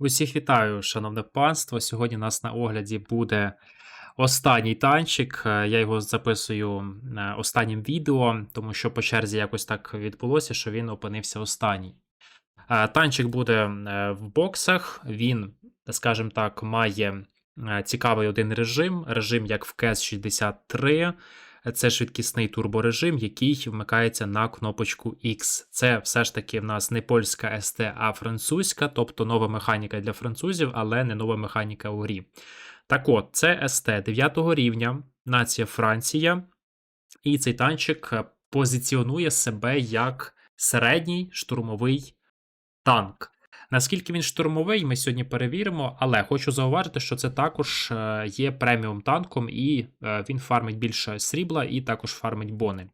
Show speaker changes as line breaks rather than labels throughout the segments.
Усіх вітаю, шановне панство. Сьогодні у нас на огляді буде останній танчик. Е, Я його записую е, останнім відео, тому що по черзі якось так відбулося, що він опинився останній. Е, Танчик буде в боксах. Він, скажімо так, має цікавий один режим. Режим як в CAS 63. Це швидкісний турборежим, який вмикається на кнопочку X. Це все ж таки в нас не польська ST, а французька, тобто нова механіка для французів, але не нова механіка у грі. Так от, це ST 9 рівня, нація Франція, і цей танчик позиціонує себе як середній штурмовий танк. Наскільки він штурмовий, ми сьогодні перевіримо, але хочу зауважити, що це також е, є преміум танком, і е, він фармить більше срібла і також фармить бони.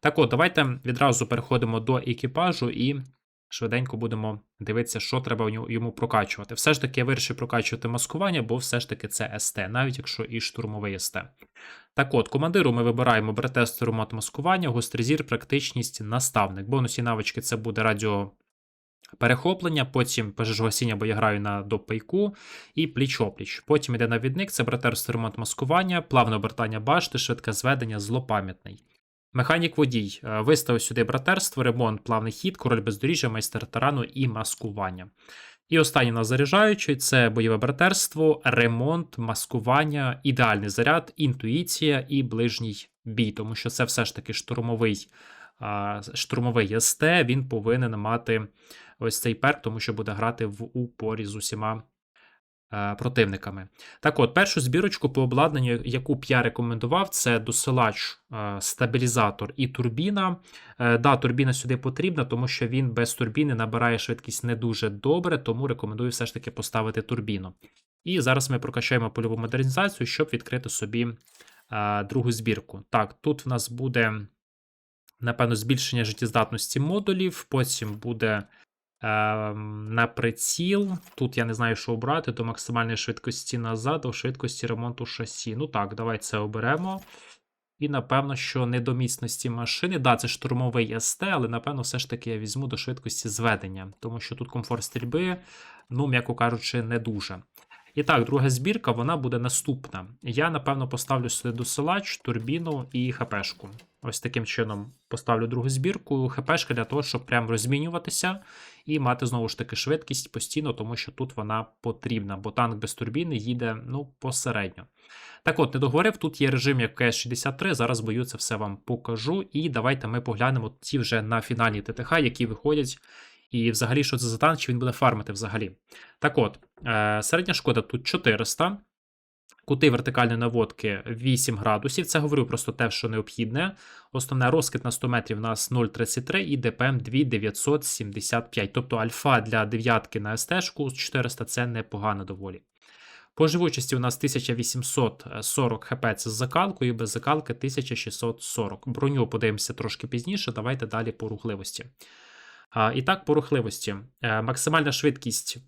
Так от, давайте відразу переходимо до екіпажу і швиденько будемо дивитися, що треба йому прокачувати. Все ж таки я вирішив прокачувати маскування, бо все ж таки це СТ, навіть якщо і штурмовий СТ. Так от, командиру ми вибираємо бретестеру мат маскування, гостризір, практичність, наставник. Бонусі навички це буде радіо перехоплення, потім пожежогасіння, бо я граю на допайку, і пліч-опліч. Потім йде навідник, це братерство ремонт маскування, плавне обертання башти, швидке зведення, злопам'ятний. Механік водій е, виставив сюди братерство, ремонт, плавний хід, король бездоріжжя, майстер тарану і маскування. І останній у нас заряджаючий це бойове братерство, ремонт, маскування, ідеальний заряд, інтуїція і ближній бій, тому що це все ж таки штурмовий, штурмовий СТ, він повинен мати ось цей перк, тому що буде грати в упорі з усіма е, противниками. Так от, першу збірочку по обладнанню, яку б я рекомендував, це досилач, е, стабілізатор і турбіна. Е, да, турбіна сюди потрібна, тому що він без турбіни набирає швидкість не дуже добре, тому рекомендую все ж таки поставити турбіну. І зараз ми прокачаємо польову модернізацію, щоб відкрити собі другу збірку. Так, тут в нас буде, напевно, збільшення життєздатності модулів, потім буде на приціл. Тут я не знаю, що обрати, до максимальної швидкості назад, до швидкості ремонту шасі. Ну так, давай це оберемо. І напевно, що не до міцності машини. Да, це штурмовий СТ, але напевно, все ж таки я візьму до швидкості зведення, тому що тут комфорт стрільби, ну, м'яко кажучи, не дуже. І так, друга збірка, вона буде наступна. Я, напевно, поставлю сюди досилач, турбіну і ХПшку. Ось таким чином поставлю другу збірку. ХПшка для того, щоб прям розмінюватися і мати знову ж таки швидкість постійно, тому що тут вона потрібна, бо танк без турбіни їде ну, посередньо. Так от, не договорив, тут є режим як КС-63, зараз бою це все вам покажу. І давайте ми поглянемо ті вже на фінальні ТТХ, які виходять. І взагалі, що це за танк, чи він буде фармити взагалі. Так от, е, середня шкода тут 400. Кути вертикальної наводки 8 градусів. Це говорю просто те, що необхідне. Основне розкид на 100 метрів у нас 0,33 і ДПМ 2975. Тобто альфа для дев'ятки на СТ-шку 400 це непогано доволі. По живучості у нас 1840 хп це з закалкою, без закалки 1640. Броню подивимося трошки пізніше. Давайте далі по рухливості. І так, по рухливості. Е, Максимальна швидкість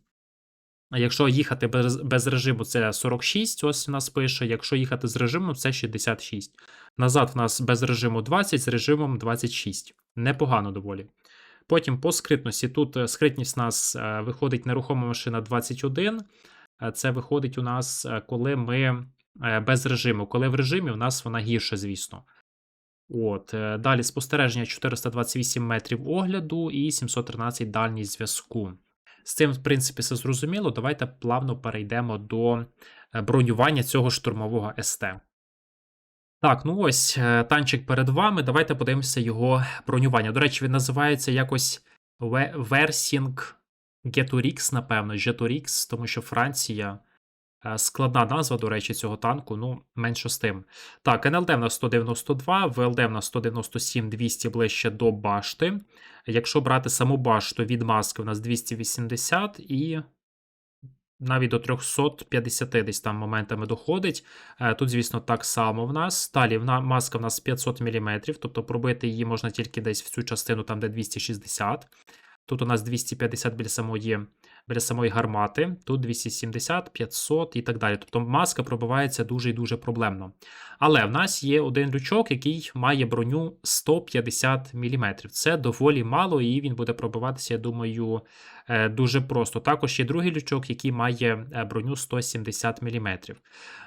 Якщо їхати без, без режиму, це 46, ось у нас пише. Якщо їхати з режимом, це 66. Назад в нас без режиму 20, з режимом 26. Непогано доволі. Потім по скритності. Тут е, скритність у нас е, виходить нерухома машина 21. Е, Це виходить у нас, коли ми без режиму. Коли в режимі, у нас вона гірше, звісно. От, Далі спостереження 428 метрів огляду і 713 дальність зв'язку. З цим, в принципі, все зрозуміло. Давайте плавно перейдемо до е, бронювання цього штурмового СТ. Так, ну ось е, танчик перед вами. Давайте подивимося його бронювання. До речі, він називається якось Versing Geturix, напевно, Geturix, тому що Франція. Е, Складна назва, до речі, цього танку, ну, менше з тим. Так, НЛД в нас 192, ВЛД в нас 197, 200 ближче до башти. Якщо брати саму башту від маски, у нас 280 і навіть до 350 десь там моментами доходить. Е, Тут, звісно, так само в нас. Далі маска в нас 500 мм, тобто пробити її можна тільки десь в цю частину, там де 260. Тут у нас 250 біля самої, біля самої гармати, тут 270, 500 і так далі. Тобто маска пробивається дуже і дуже проблемно. Але в нас є один лючок, який має броню 150 мм. Це доволі мало, і він буде пробиватися, я думаю, е, дуже просто. Також є другий лючок, який має е, броню 170 мм.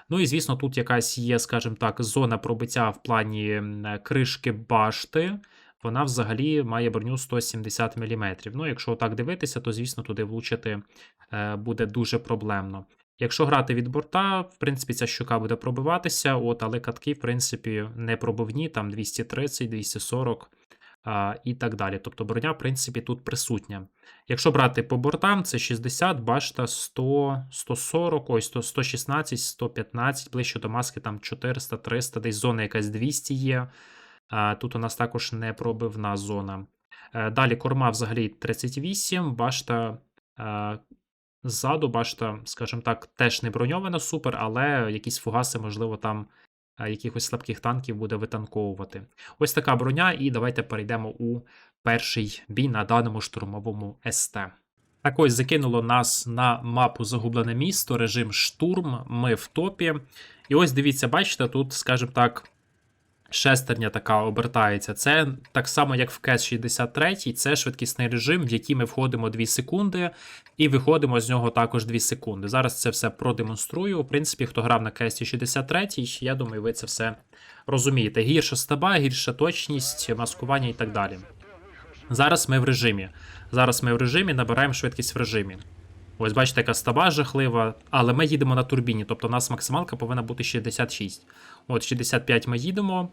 Ну і звісно, тут якась є, скажімо так, зона пробиття в плані е, кришки башти. Вона взагалі має броню 170 мм. Ну, якщо так дивитися, то звісно туди влучити е, буде дуже проблемно. Якщо грати від борта, в принципі, ця щука буде пробиватися, от, але катки, в принципі, не пробивні, там 230, 240 а, і так далі. Тобто броня, в принципі, тут присутня. Якщо брати по бортам, це 60, башта 100, 140, ось 100, 116, 115, ближче до маски там 400, 300, десь зона якась 200 є. Тут у нас також не пробивна зона. Е, Далі корма взагалі 38, башта е, ззаду, башта, скажімо так, теж не броньована супер, але якісь фугаси, можливо, там е, якихось слабких танків буде витанковувати. Ось така броня, і давайте перейдемо у перший бій на даному штурмовому СТ. Так ось закинуло нас на мапу Загублене місто, режим штурм. Ми в топі. І ось дивіться, бачите, тут, скажімо так, шестерня така обертається. Це так само, як в КЕС 63, це швидкісний режим, в який ми входимо 2 секунди, і виходимо з нього також 2 секунди. Зараз це все продемонструю. В принципі, хто грав на КЕС 63, я думаю, ви це все розумієте. Гірша стаба, гірша точність, маскування і так далі. Зараз ми в режимі. Зараз ми в режимі набираємо швидкість в режимі. Ось бачите, яка стаба жахлива, але ми їдемо на турбіні, тобто у нас максималка повинна бути 66. От 65 ми їдемо.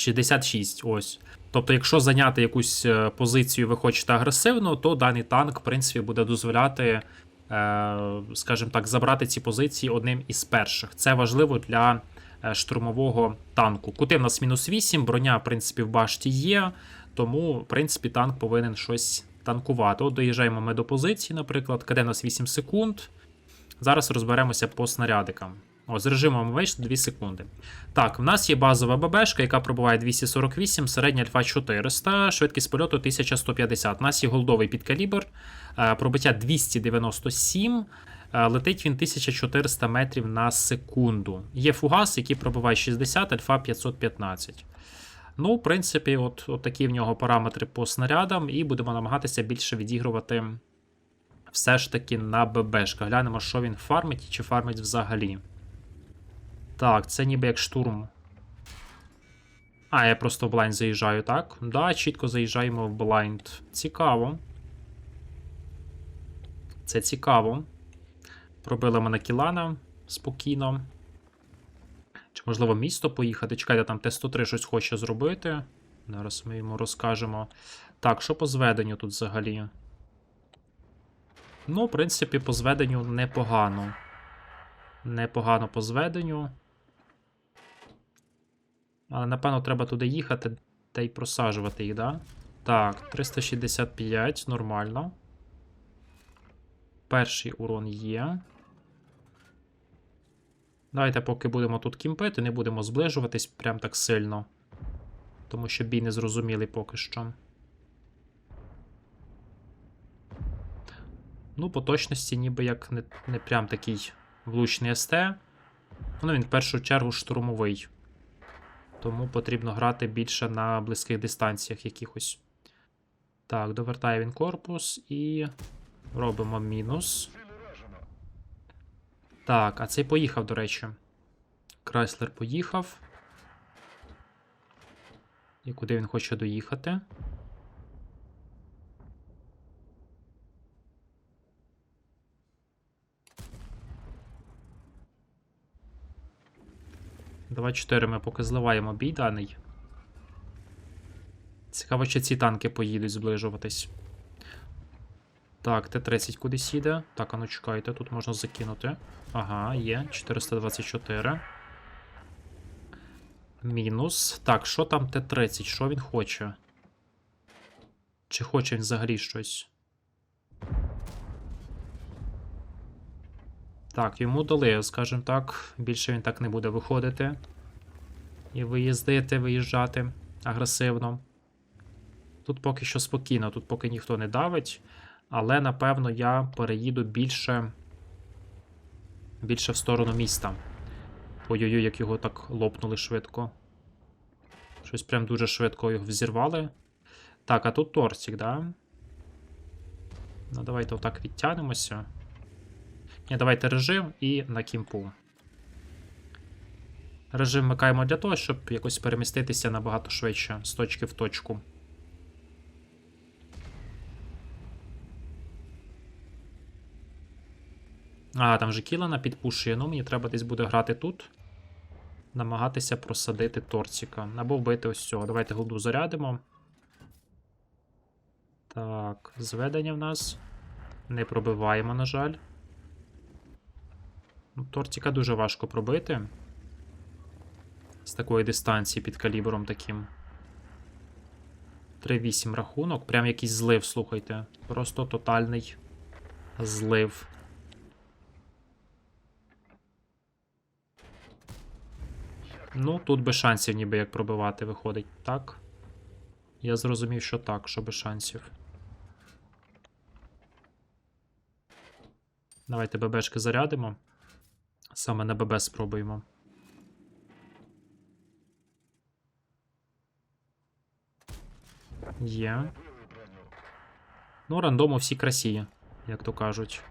66, ось. Тобто, якщо зайняти якусь е, позицію, ви хочете агресивно, то даний танк, в принципі, буде дозволяти, е, скажімо так, забрати ці позиції одним із перших. Це важливо для е, штурмового танку. Кути в нас мінус 8, броня, в принципі, в башті є, тому, в принципі, танк повинен щось танкувати. От доїжджаємо ми до позиції, наприклад, КД у нас 8 секунд. Зараз розберемося по снарядикам. О, з режимом вийшло 2 секунди. Так, в нас є базова ББшка, яка пробуває 248, середня альфа 400, швидкість польоту 1150. У нас є голдовий підкалібр, е, пробиття 297. е, Летить він 1400 метрів на секунду. Є фугас, який пробиває 60, альфа 515. Ну, в принципі, от, от такі в нього параметри по снарядам, і будемо намагатися більше відігрувати все ж таки на ББшка. Глянемо, що він фармить і чи фармить взагалі. Так, це ніби як штурм. А, я просто в блайнд заїжджаю, так? Да, чітко заїжджаємо в блайнд. Цікаво. Це цікаво. Пробили мене кілана спокійно. Чи можливо місто поїхати? Чекайте, там Т-103 щось хоче зробити. Зараз ми йому розкажемо. Так, що по зведенню тут взагалі? Ну, в принципі, по зведенню непогано. Непогано по зведенню. Але, напевно, треба туди їхати та й просаджувати їх, да? Так, 365, нормально. Перший урон є. Давайте, поки будемо тут кімпити, не будемо зближуватись прям так сильно. Тому що бій не зрозумілий поки що. Ну, по точності, ніби як не, не прям такий влучний СТ. Ну, він в першу чергу штурмовий. Тому потрібно грати більше на близьких дистанціях якихось. Так, довертає він корпус і робимо мінус. Так, а цей поїхав, до речі. Крайслер поїхав. І куди він хоче доїхати? Два 4 ми поки зливаємо бій даний. Цікаво, чи ці танки поїдуть зближуватись. Так, Т-30 кудись їде. Так, а ну чекайте, тут можна закинути. Ага, є. 424. Мінус. Так, що там Т-30? Що він хоче? Чи хоче він взагалі щось? Так, йому дали, скажімо так. Більше він так не буде виходити. І виїздити, виїжджати агресивно. Тут поки що спокійно, тут поки ніхто не давить. Але напевно я переїду більше. Більше в сторону міста. Ой-ой-ой, як його так лопнули швидко. Щось прям дуже швидко його взірвали. Так, а тут тортик, да? Ну, давайте отак відтягнемося. Ні, давайте режим і на кімпу. Режим вмикаємо для того, щоб якось переміститися набагато швидше з точки в точку. А, там же Кілана підпушує. Ну, мені треба десь буде грати тут. Намагатися просадити тортика. Або вбити ось цього. Давайте голду зарядимо. Так, зведення в нас. Не пробиваємо, на жаль. Ну, Тортика дуже важко пробити. З такої дистанції під калібром таким. 3-8 рахунок. Прям якийсь злив, слухайте. Просто тотальний злив. Ну, тут без шансів ніби як пробивати виходить, так? Я зрозумів, що так, що без шансів. Давайте ББшки зарядимо. Саме на ББ спробуємо. Є. Ну, рандому всі красі, як то кажуть.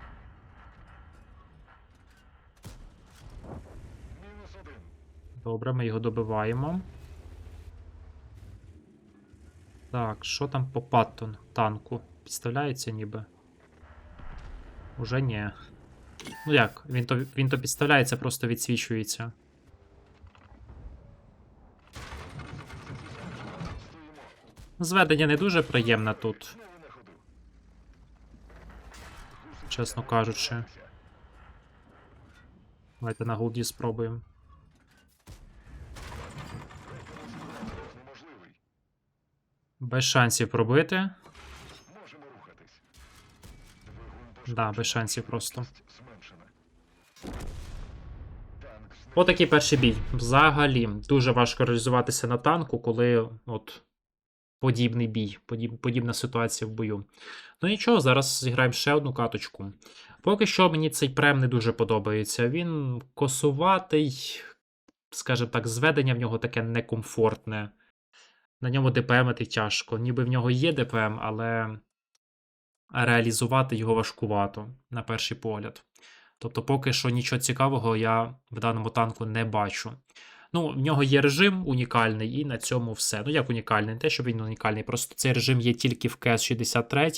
Добре, ми його добиваємо. Так, що там по Паттон танку? Підставляється ніби? Уже ні. Ну як, він то, він то підставляється, просто відсвічується. Зведення не дуже приємне тут. Чесно кажучи. Давайте на голді спробуємо. Без шансів пробити. Да, без шансів просто. Отакий перший бій. Взагалі, дуже важко реалізуватися на танку, коли от подібний бій, подіб, подібна ситуація в бою. Ну нічого, зараз зіграємо ще одну каточку. Поки що мені цей прем не дуже подобається. Він косуватий, скажімо так, зведення в нього таке некомфортне. На ньому ДПМити тяжко. Ніби в нього є ДПМ, але реалізувати його важкувато, на перший погляд. Тобто, поки що нічого цікавого я в даному танку не бачу. Ну, в нього є режим унікальний, і на цьому все. Ну, як унікальний, не те, щоб він унікальний, просто цей режим є тільки в КС 63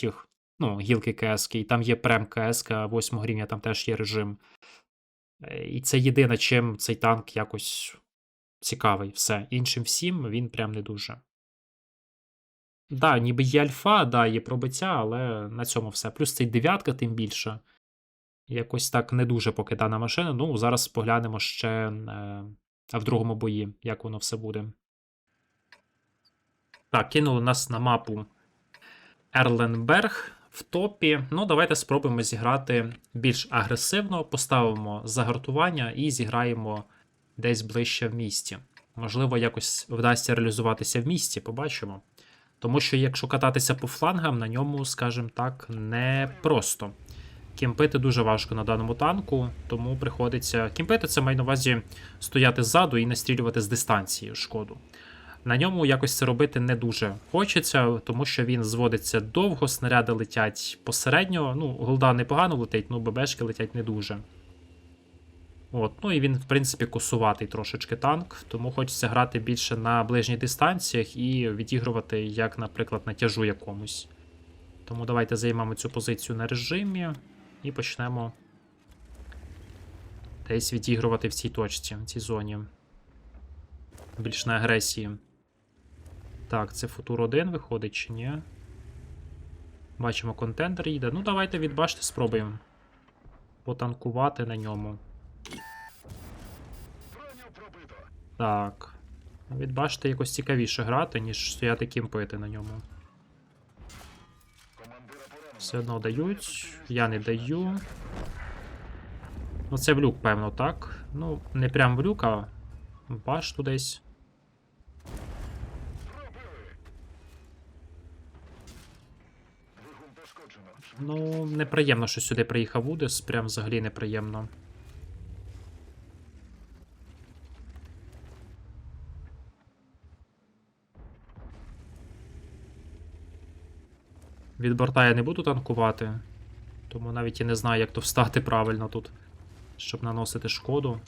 ну, гілки КС, і там є прем КС 8 рівня, там теж є режим. Е, І це єдине, чим цей танк якось цікавий. Все. Іншим всім він прям не дуже. Да, ніби є альфа, да, є пробиття, але на цьому все. Плюс цей дев'ятка, тим більше. Якось так не дуже поки дана машина. Ну, зараз поглянемо ще е, в другому бої, як воно все буде. Так, кинули нас на мапу Ерленберг в топі. Ну, давайте спробуємо зіграти більш агресивно, поставимо загартування і зіграємо десь ближче в місті. Можливо, якось вдасться реалізуватися в місті, побачимо. Тому що, якщо кататися по флангам, на ньому, скажімо так, не просто. Кімпити дуже важко на даному танку, тому приходиться. Кімпити це маю на увазі стояти ззаду і настрілювати з дистанції шкоду. На ньому якось це робити не дуже хочеться, тому що він зводиться довго, снаряди летять посередньо. Ну, голда непогано летить, ну ББшки летять не дуже. От, ну і він, в принципі, косуватий трошечки танк, тому хочеться грати більше на ближніх дистанціях і відігрувати, як, наприклад, на тяжу якомусь. Тому давайте займемо цю позицію на режимі і почнемо десь відігрувати в цій точці, в цій зоні. Більш на агресії. Так, це футур 1 виходить чи ні? Бачимо, контендер їде. Ну, давайте відбачте, спробуємо потанкувати на ньому. Так. Від башти якось цікавіше грати, ніж стояти кімпити на ньому. Все одно дають. Я не даю. Ну, це в люк, певно, так. Ну, не прям в люк, а башту десь. Ну, неприємно, що сюди приїхав Удес. Прям взагалі неприємно. Від борта я не буду танкувати, тому навіть і не знаю, як то встати правильно тут, щоб наносити шкоду.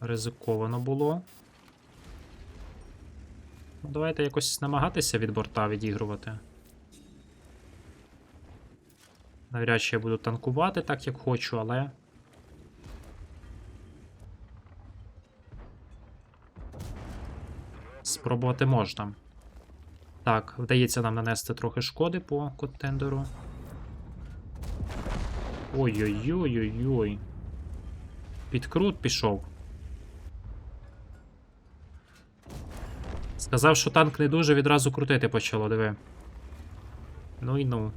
Ризиковано було. Ну, давайте якось намагатися від борта відігрувати. Навряд чи я буду танкувати так, як хочу, але. Спробувати можна. Так, вдається нам нанести трохи шкоди по контендеру. Ой-ой-ой-ой-ой. Підкрут пішов. Сказав, що танк не дуже відразу крутити почало, диви. Ну і ну.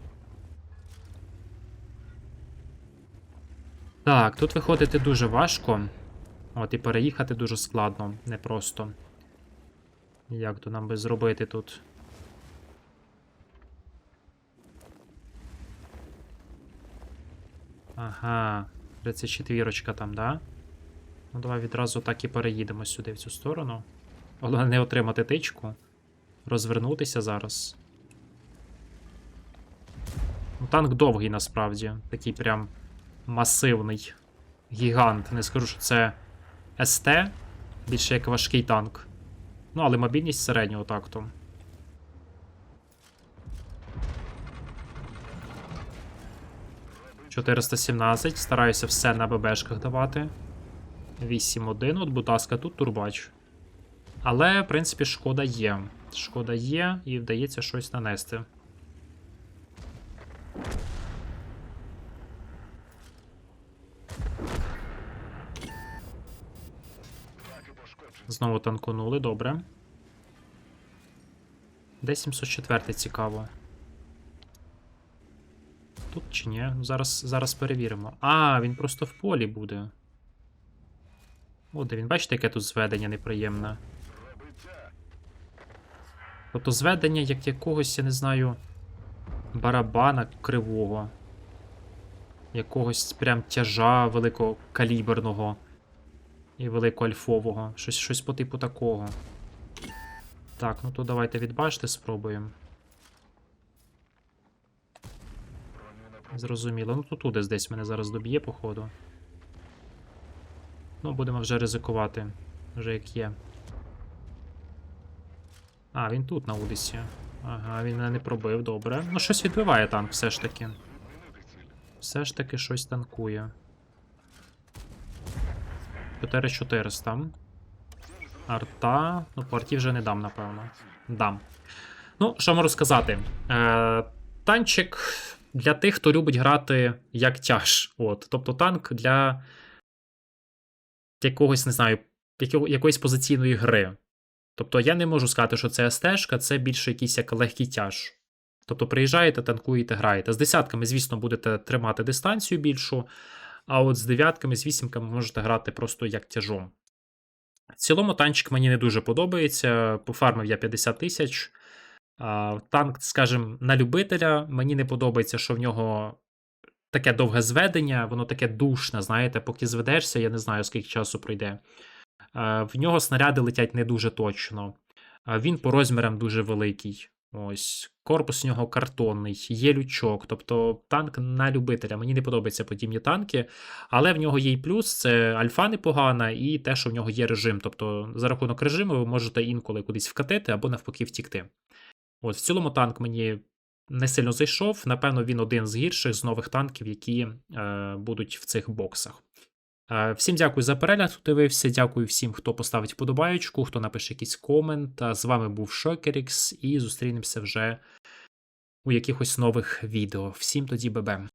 Так, тут виходити дуже важко. От і переїхати дуже складно, непросто. Як то нам би зробити тут? Ага, 34 там, да? Ну, давай відразу так і переїдемо сюди в цю сторону. Головне не отримати тичку. Розвернутися зараз. Ну, танк довгий насправді. Такий прям масивний. Гігант. Не скажу, що це СТ. Більше як важкий танк. Ну, але мобільність середнього такту. «417». Стараюся все на ББшках давати. 8-1. От, будь ласка, тут турбач. Але, в принципі, шкода є. Шкода є, і вдається щось нанести. Знову танконули, добре. Де 704 цікаво. Тут чи ні? Зараз, зараз перевіримо. А, він просто в полі буде. О, де він, бачите, яке тут зведення неприємне. Тобто зведення як якогось, я не знаю, барабана кривого. Якогось прям тяжа великокаліберного і великоальфового. Щось, щось по типу такого. Так, ну то давайте відбачте, спробуємо. Зрозуміло. Ну тут десь десь мене зараз доб'є, походу. Ну, будемо вже ризикувати. Вже як є. А, він тут на Удесі. Ага, він мене не пробив, добре. Ну, щось відбиває танк все ж таки. Все ж таки щось танкує. 4400. Арта. Ну, по арті вже не дам, напевно. Дам. Ну, що можу сказати? Е, Танчик для тих, хто любить грати як тяж. От. Тобто танк для якогось, не знаю, якоїсь позиційної гри. Тобто я не можу сказати, що це стежка, це більше якийсь як легкий тяж. Тобто приїжджаєте, танкуєте, граєте. З десятками, звісно, будете тримати дистанцію більшу, а от з дев'ятками, з вісімками можете грати просто як тяжом. В цілому танчик мені не дуже подобається. Пофармив я 50 тисяч. Танк, скажімо, на любителя. Мені не подобається, що в нього таке довге зведення, воно таке душне, знаєте, поки зведешся, я не знаю, скільки часу пройде. Е, В нього снаряди летять не дуже точно. Е, Він по розмірам дуже великий. Ось, корпус у нього картонний, є лючок, тобто танк на любителя. Мені не подобаються подібні танки, але в нього є і плюс: це альфа непогана, і те, що в нього є режим. Тобто, за рахунок режиму ви можете інколи кудись вкатити або навпаки втікти. От, в цілому танк мені не сильно зайшов. Напевно, він один з гірших з нових танків, які е, будуть в цих боксах. Е, Всім дякую за перегляд, хто дивився. Дякую всім, хто поставить вподобаючку, хто напише якийсь комент. З вами був Шокерікс, і зустрінемося вже у якихось нових відео. Всім тоді бебе.